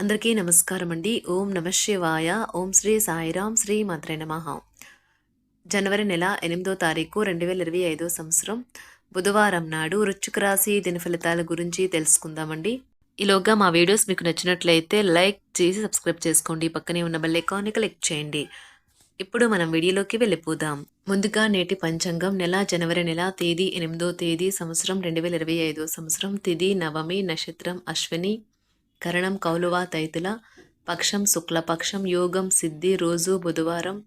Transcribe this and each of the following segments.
అందరికీ నమస్కారం అండి ఓం నమ శివాయ. ఓం శ్రీ సాయిరాం శ్రీ మాత్రే నమ. జనవరి నెల ఎనిమిదో తారీఖు రెండు వేల ఇరవై ఐదో సంవత్సరం. బుధవారం నాడు వృశ్చిక రాశి దిన ఫలితాల గురించి తెలుసుకుందామండి. ఈలోగా మా వీడియోస్ మీకు నచ్చినట్లయితే లైక్ చేసి సబ్స్క్రైబ్ చేసుకోండి. పక్కనే ఉన్న బెల్ ఐకాన్ని క్లిక్ చేయండి. ఇప్పుడు మనం వీడియోలోకి వెళ్ళిపోదాం. ముందుగా నేటి పంచాంగం. నెల జనవరి నెల తేదీ ఎనిమిదో తేదీ సంవత్సరం రెండు వేల ఇరవై ఐదో సంవత్సరం. తిది నవమి నక్షత్రం అశ్విని కరణం కౌలువ తైతుల పక్షం శుక్లపక్షం యోగం సిద్ధి రోజు బుధవారం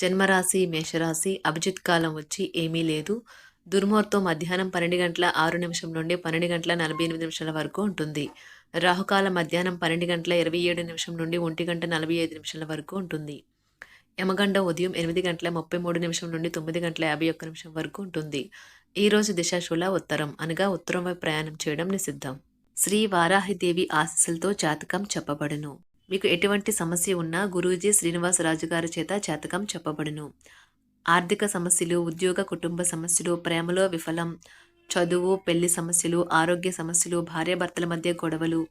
జన్మరాశి మేషరాశి అభిజిత్ కాలం వచ్చి ఏమీ లేదు. దుర్ముహూర్తం మధ్యాహ్నం పన్నెండు గంటల ఆరు నిమిషం నుండి పన్నెండు గంటల నలభై ఎనిమిది నిమిషాల వరకు ఉంటుంది. రాహుకాల మధ్యాహ్నం పన్నెండు గంటల ఇరవై ఏడు నిమిషం నుండి ఒంటి గంట నలభై ఐదు నిమిషాల వరకు ఉంటుంది. యమగండ ఉదయం ఎనిమిది గంటల ముప్పై మూడు నిమిషం నుండి తొమ్మిది గంటల యాభై ఒక్క నిమిషం వరకు ఉంటుంది. ఈరోజు రోజు దిశాశూల ఉత్తరం అనగా ఉత్తరం వైపు ప్రయాణం చేయడం నిషిద్ధం. శ్రీ వారాహిదేవి ఆశీస్సులతో జాతకం చెప్పబడును. మీకు ఎటువంటి సమస్య ఉన్నా గురూజీ శ్రీనివాసరాజు గారి చేత జాతకం చెప్పబడును. ఆర్థిక సమస్యలు ఉద్యోగ కుటుంబ సమస్యలు ప్రేమలో విఫలం చదువు పెళ్ళి సమస్యలు ఆరోగ్య సమస్యలు భార్యాభర్తల మధ్య గొడవలు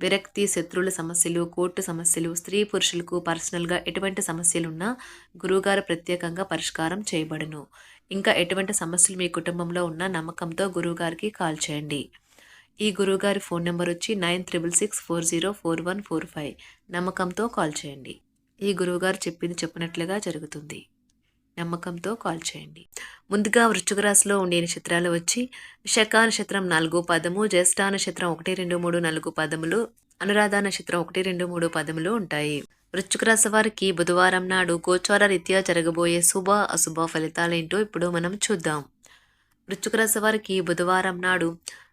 విరక్తి శత్రువుల సమస్యలు కోర్టు సమస్యలు స్త్రీ పురుషులకు పర్సనల్గా ఎటువంటి సమస్యలున్నా గురువుగారు ప్రత్యేకంగా పరిష్కారం చేయబడును. ఇంకా ఎటువంటి సమస్యలు మీ కుటుంబంలో ఉన్న నమ్మకంతో గురువుగారికి కాల్ చేయండి. ఈ గురువుగారి ఫోన్ నెంబర్ వచ్చి nine triple six four zero four one four five. నమ్మకంతో కాల్ చేయండి. ఈ గురువుగారు చెప్పింది చెప్పినట్లుగా జరుగుతుంది. నమ్మకంతో కాల్ చేయండి. ముందుగా వృశ్చిక రాశిలో ఉండే నక్షత్రాలు వచ్చి శకా నక్షత్రం నాలుగు పదము జ్యేష్ఠ నక్షత్రం ఒకటి రెండు మూడు నాలుగు పదములు అనురాధ నక్షత్రం ఒకటి రెండు మూడు పదములు ఉంటాయి. వృశ్చిక రాశి వారికి బుధవారం నాడు గోచార రీత్యా జరగబోయే శుభ అశుభ ఫలితాలేంటో ఇప్పుడు మనం చూద్దాం. వృశ్చిక రాశి వారికి బుధవారం నాడు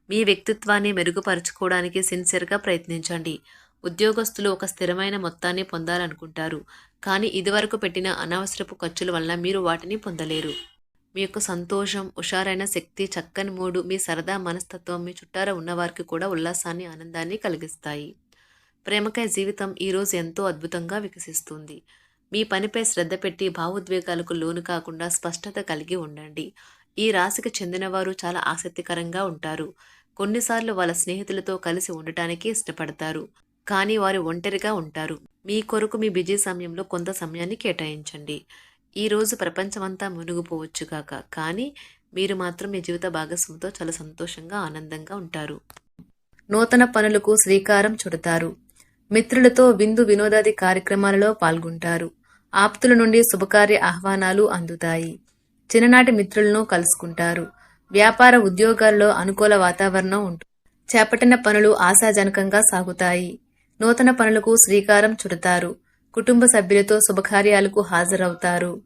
మీ వ్యక్తిత్వాన్ని మెరుగుపరచుకోవడానికి సిన్సియర్గా ప్రయత్నించండి. ఉద్యోగస్తులు ఒక స్థిరమైన మొత్తాన్ని పొందాలనుకుంటారు. కానీ ఇదివరకు పెట్టిన అనవసరపు ఖర్చుల వల్ల మీరు వాటిని పొందలేరు. మీ యొక్క సంతోషం హుషారైన శక్తి చక్కని మూడు మీ సరదా మనస్తత్వం మీ చుట్టార ఉన్నవారికి కూడా ఉల్లాసాన్ని ఆనందాన్ని కలిగిస్తాయి. ప్రేమకై జీవితం ఈరోజు ఎంతో అద్భుతంగా వికసిస్తుంది. మీ పనిపై శ్రద్ధ పెట్టి భావోద్వేగాలకు లోను కాకుండా స్పష్టత కలిగి ఉండండి. ఈ రాశికి చెందినవారు చాలా ఆసక్తికరంగా ఉంటారు. కొన్నిసార్లు వాళ్ళ స్నేహితులతో కలిసి ఉండటానికి ఇష్టపడతారు. కానీ వారు ఒంటరిగా ఉంటారు. మీ కొరకు మీ బిజీ సమయంలో కొంత సమయాన్ని కేటాయించండి. ఈరోజు ప్రపంచమంతా మునిగిపోవచ్చు కాక కానీ మీరు మాత్రం మీ జీవిత భాగస్వామితో చాలా సంతోషంగా ఆనందంగా ఉంటారు. నూతన పనులకు శ్రీకారం చుడతారు. మిత్రులతో విందు వినోదాది కార్యక్రమాలలో పాల్గొంటారు. ఆప్తుల నుండి శుభకార్య ఆహ్వానాలు అందుతాయి. చిన్ననాటి మిత్రులను కలుసుకుంటారు. వ్యాపార ఉద్యోగాల్లో అనుకూల వాతావరణం ఉంటుంది. చేపట్టిన పనులు ఆశాజనకంగా సాగుతాయి. నూతన పనులకు శ్రీకారం చుడతారు. కుటుంబ సభ్యులతో శుభకార్యాలకు హాజరవుతారు.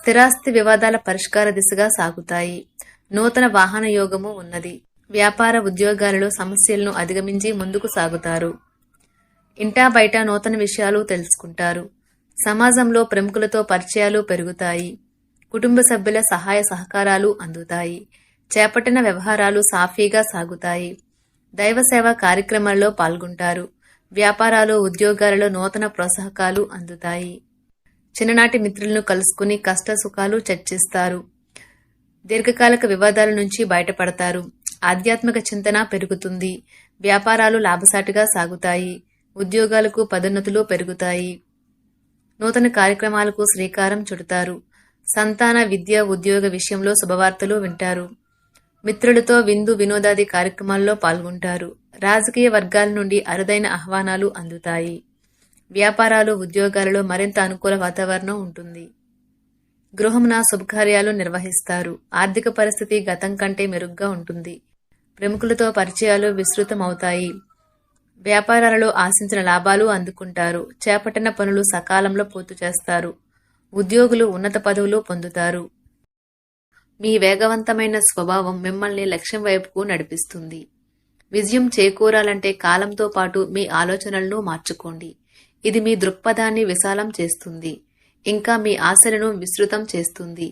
స్థిరాస్తి వివాదాల పరిష్కార దిశగా సాగుతాయి. నూతన వాహన యోగము ఉన్నది. వ్యాపార ఉద్యోగాలలో సమస్యలను అధిగమించి ముందుకు సాగుతారు. ఇంటా బయట నూతన విషయాలు తెలుసుకుంటారు. సమాజంలో ప్రముఖులతో పరిచయాలు పెరుగుతాయి. కుటుంబ సభ్యుల సహాయ సహకారాలు అందుతాయి. చేపట్టిన వ్యవహారాలు సాఫీగా సాగుతాయి. దైవసేవ కార్యక్రమాల్లో పాల్గొంటారు. వ్యాపారాలు ఉద్యోగాలలో నూతన ప్రోత్సాహకాలు అందుతాయి. చిన్ననాటి మిత్రులను కలుసుకుని కష్ట సుఖాలు చర్చిస్తారు. దీర్ఘకాలిక వివాదాల నుంచి బయటపడతారు. ఆధ్యాత్మిక చింతన పెరుగుతుంది. వ్యాపారాలు లాభసాటిగా సాగుతాయి. ఉద్యోగాలకు పదోన్నతులు పెరుగుతాయి. నూతన కార్యక్రమాలకు శ్రీకారం చుడతారు. సంతాన విద్య ఉద్యోగ విషయంలో శుభవార్తలు వింటారు. మిత్రులతో విందు వినోదాది కార్యక్రమాల్లో పాల్గొంటారు. రాజకీయ వర్గాల నుండి అరుదైన ఆహ్వానాలు అందుతాయి. వ్యాపారాలు ఉద్యోగాలలో మరింత అనుకూల వాతావరణం ఉంటుంది. గృహమున శుభకార్యాలు నిర్వహిస్తారు. ఆర్థిక పరిస్థితి గతం కంటే మెరుగ్గా ఉంటుంది. ప్రముఖులతో పరిచయాలు విస్తృతమవుతాయి. వ్యాపారాలలో ఆశించిన లాభాలు అందుకుంటారు. చేపట్టిన పనులు సకాలంలో పూర్తి చేస్తారు. ఉద్యోగులు ఉన్నత పదవులు పొందుతారు. మీ వేగవంతమైన స్వభావం మిమ్మల్ని లక్ష్యం వైపుకు నడిపిస్తుంది. విజయం చేకూరాలంటే కాలంతో పాటు మీ ఆలోచనలను మార్చుకోండి. ఇది మీ దృక్పథాన్ని విశాలం చేస్తుంది. ఇంకా మీ ఆశలను విస్తృతం చేస్తుంది.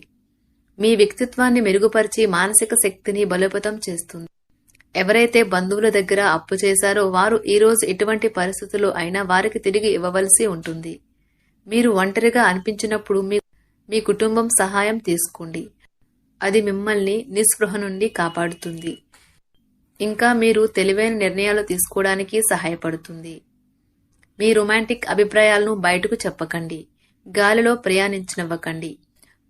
మీ వ్యక్తిత్వాన్ని మెరుగుపరిచి మానసిక శక్తిని బలోపేతం చేస్తుంది. ఎవరైతే బంధువుల దగ్గర అప్పు చేశారో వారు ఈరోజు ఎటువంటి పరిస్థితుల్లో అయినా వారికి తిరిగి ఇవ్వవలసి ఉంటుంది. మీరు ఒంటరిగా అనిపించినప్పుడు మీ మీ కుటుంబం సహాయం తీసుకోండి. అది మిమ్మల్ని నిస్పృహ నుండి కాపాడుతుంది. ఇంకా మీరు తెలివైన నిర్ణయాలు తీసుకోవడానికి సహాయపడుతుంది. మీ రొమాంటిక్ అభిప్రాయాలను బయటకు చెప్పకండి. గాలిలో ప్రయాణించనివ్వకండి.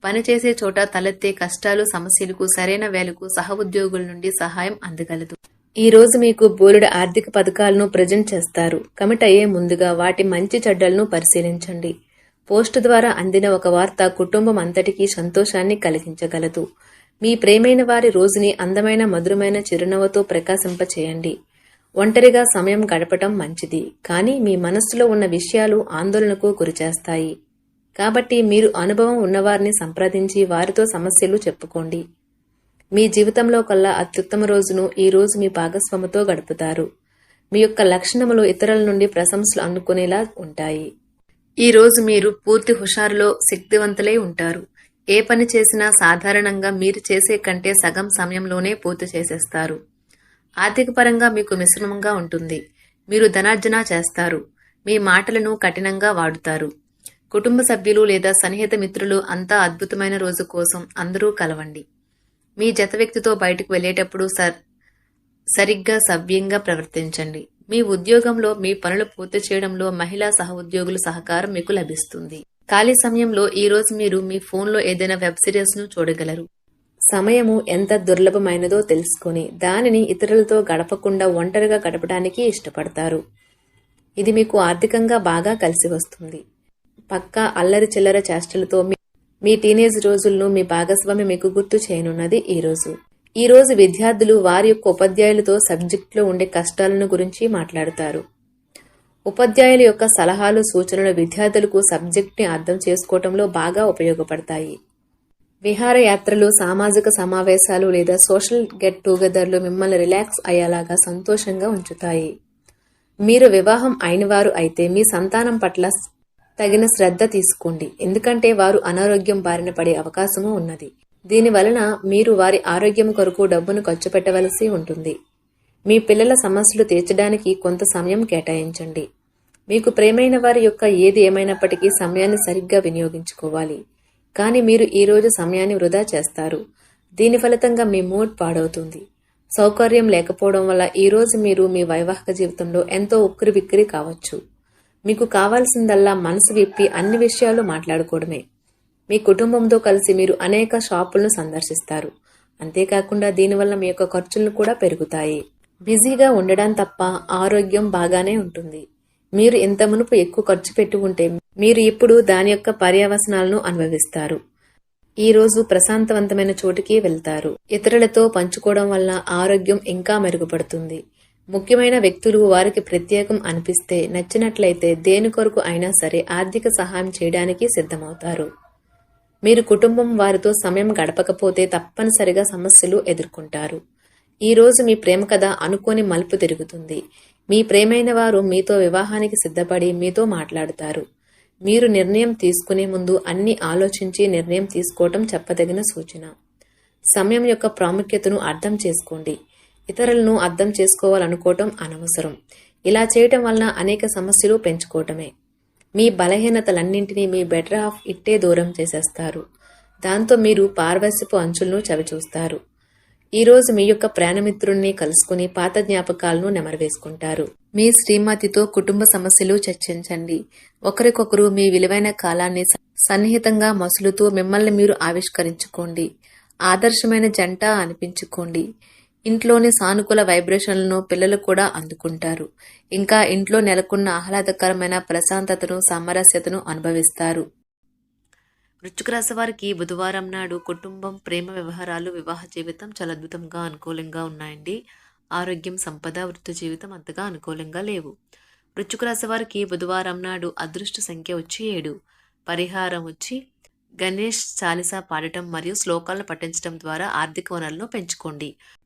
పనిచేసే చోట తలెత్తే కష్టాలు సమస్యలకు సరైన వేలకు సహ ఉద్యోగుల నుండి సహాయం అందగలదు. ఈ రోజు మీకు బోలెడు ఆర్థిక పథకాలను ప్రజెంట్ చేస్తారు. కమిట్ అయ్యే ముందుగా వాటి మంచి చెడ్డలను పరిశీలించండి. పోస్ట్ ద్వారా అందిన ఒక వార్త కుటుంబం అంతటికీ సంతోషాన్ని కలిగించగలదు. మీ ప్రేమైన వారి రోజుని అందమైన మధురమైన చిరునవ్వుతో ప్రకాశింపచేయండి. ఒంటరిగా సమయం గడపటం మంచిది. కానీ మీ మనస్సులో ఉన్న విషయాలు ఆందోళనకు గురిచేస్తాయి. కాబట్టి మీరు అనుభవం ఉన్నవారిని సంప్రదించి వారితో సమస్యలు చెప్పుకోండి. మీ జీవితంలో కల్లా అత్యుత్తమ రోజును ఈ రోజు మీ భాగస్వామితో గడుపుతారు. మీ యొక్క లక్షణములు ఇతరుల నుండి ప్రశంసలు అందుకునేలా ఉంటాయి. ఈ రోజు మీరు పూర్తి హుషారులో శక్తివంతులై ఉంటారు. ఏ పని చేసినా సాధారణంగా మీరు చేసే కంటే సగం సమయంలోనే పూర్తి చేసేస్తారు. ఆర్థిక పరంగా మీకు మిశ్రమంగా ఉంటుంది. మీరు ధనార్జన చేస్తారు. మీ మాటలను కఠినంగా వాడుతారు. కుటుంబ సభ్యులు లేదా సన్నిహిత మిత్రులు అంతా అద్భుతమైన రోజు కోసం అందరూ కలవండి. మీ జత వ్యక్తితో బయటకు వెళ్ళేటప్పుడు సర్ సరిగ్గా సవ్యంగా ప్రవర్తించండి. మీ ఉద్యోగంలో మీ పనులు పూర్తి చేయడంలో మహిళా సహ ఉద్యోగుల సహకారం మీకు లభిస్తుంది. ఖాళీ సమయంలో ఈ రోజు మీరు మీ ఫోన్లో ఏదైనా వెబ్ సిరీస్ను చూడగలరు. సమయము ఎంత దుర్లభమైనదో తెలుసుకొని దానిని ఇతరులతో గడపకుండా ఒంటరిగా గడపడానికి ఇష్టపడతారు. ఇది మీకు ఆర్థికంగా బాగా కలిసి వస్తుంది. పక్కా అల్లరి చిల్లర చేష్టలతో మీ టీనేజ్ రోజులను మీ భాగస్వామి మీకు గుర్తు చేయనున్నది ఈ ఈరోజు విద్యార్థులు వారి యొక్క ఉపాధ్యాయులతో సబ్జెక్టులో ఉండే కష్టాలను గురించి మాట్లాడతారు. ఉపాధ్యాయుల యొక్క సలహాలు సూచనలు విద్యార్థులకు సబ్జెక్ట్ని అర్థం చేసుకోవటంలో బాగా ఉపయోగపడతాయి. విహారయాత్రలు సామాజిక సమావేశాలు లేదా సోషల్ గెట్ టుగెదర్లు మిమ్మల్ని రిలాక్స్ అయ్యేలాగా సంతోషంగా ఉంచుతాయి. మీరు వివాహం అయినవారు అయితే మీ సంతానం పట్ల తగిన శ్రద్ధ తీసుకోండి. ఎందుకంటే వారు అనారోగ్యం బారిన పడే అవకాశము ఉన్నది. దీని వలన మీరు వారి ఆరోగ్యం కొరకు డబ్బును ఖర్చు పెట్టవలసి ఉంటుంది. మీ పిల్లల సమస్యలు తీర్చడానికి కొంత సమయం కేటాయించండి. మీకు ప్రేమైన వారి యొక్క ఏది ఏమైనప్పటికీ సమయాన్ని సరిగ్గా వినియోగించుకోవాలి. కానీ మీరు ఈరోజు సమయాన్ని వృధా చేస్తారు. దీని ఫలితంగా మీ మూడ్ పాడవుతుంది. సౌకర్యం లేకపోవడం వల్ల ఈరోజు మీరు మీ వైవాహిక జీవితంలో ఎంతో ఉక్కిరి బిక్కిరి కావచ్చు. మీకు కావాల్సిందల్లా మనసు విప్పి అన్ని విషయాలు మాట్లాడుకోవడమే. మీ కుటుంబంతో కలిసి మీరు అనేక షాపులను సందర్శిస్తారు. అంతేకాకుండా దీనివల్ల మీ యొక్క ఖర్చులు కూడా పెరుగుతాయి. బిజీగా ఉండడం తప్ప ఆరోగ్యం బాగానే ఉంటుంది. మీరు ఇంత మునుపు ఎక్కువ ఖర్చు పెట్టి ఉంటే మీరు ఇప్పుడు దాని యొక్క పర్యవసనాలను అనుభవిస్తారు. ఈ రోజు ప్రశాంతవంతమైన చోటికి వెళ్తారు. ఇతరులతో పంచుకోవడం వల్ల ఆరోగ్యం ఇంకా మెరుగుపడుతుంది. ముఖ్యమైన వ్యక్తులు వారికి ప్రత్యేకం అనిపిస్తే నచ్చినట్లయితే దేని కొరకు అయినా సరే ఆర్థిక సహాయం చేయడానికి సిద్ధమవుతారు. మీరు కుటుంబం వారితో సమయం గడపకపోతే తప్పనిసరిగా సమస్యలు ఎదుర్కొంటారు. ఈరోజు మీ ప్రేమ కథ అనుకోని మలుపు తిరుగుతుంది. మీ ప్రేమైన వారు మీతో వివాహానికి సిద్ధపడి మీతో మాట్లాడుతారు. మీరు నిర్ణయం తీసుకునే ముందు అన్ని ఆలోచించి నిర్ణయం తీసుకోవటం చెప్పదగిన సూచన. సమయం యొక్క ప్రాముఖ్యతను అర్థం చేసుకోండి. ఇతరులను అర్థం చేసుకోవాలనుకోవటం అనవసరం. ఇలా చేయటం వలన అనేక సమస్యలు పెంచుకోవటమే. మీ బలహీనతలన్నింటినీ మీ బెటర్ ఆఫ్ ఇట్టే దూరం చేసేస్తారు. దాంతో మీరు పార్వశ్యపు అంచులను చవిచూస్తారు. ఈరోజు మీ యొక్క ప్రాణమిత్రుణ్ణి కలుసుకుని పాత జ్ఞాపకాలను నెమరవేసుకుంటారు. మీ శ్రీమతితో కుటుంబ సమస్యలు చర్చించండి. ఒకరికొకరు మీ విలువైన కాలాన్ని సన్నిహితంగా మసులుతూ మిమ్మల్ని మీరు ఆవిష్కరించుకోండి. ఆదర్శమైన జంట అనిపించుకోండి. ఇంట్లోని సానుకూల వైబ్రేషన్లను పిల్లలు కూడా అందుకుంటారు. ఇంకా ఇంట్లో నెలకొన్న ఆహ్లాదకరమైన ప్రశాంతతను సామరస్యతను అనుభవిస్తారు. వృశ్చిక రాశి వారికి బుధవారం నాడు కుటుంబం ప్రేమ వ్యవహారాలు వివాహ జీవితం చాలా అద్భుతంగా అనుకూలంగా ఉన్నాయండి. ఆరోగ్యం సంపద వృత్తి జీవితం అంతగా అనుకూలంగా లేవు. వృశ్చిక రాశి వారికి బుధవారం నాడు అదృష్ట సంఖ్య వచ్చి ఏడు. పరిహారం వచ్చి గణేష్ చాలీసా పాడటం మరియు శ్లోకాలను పఠించడం ద్వారా ఆర్థిక వనరులను పెంచుకోండి.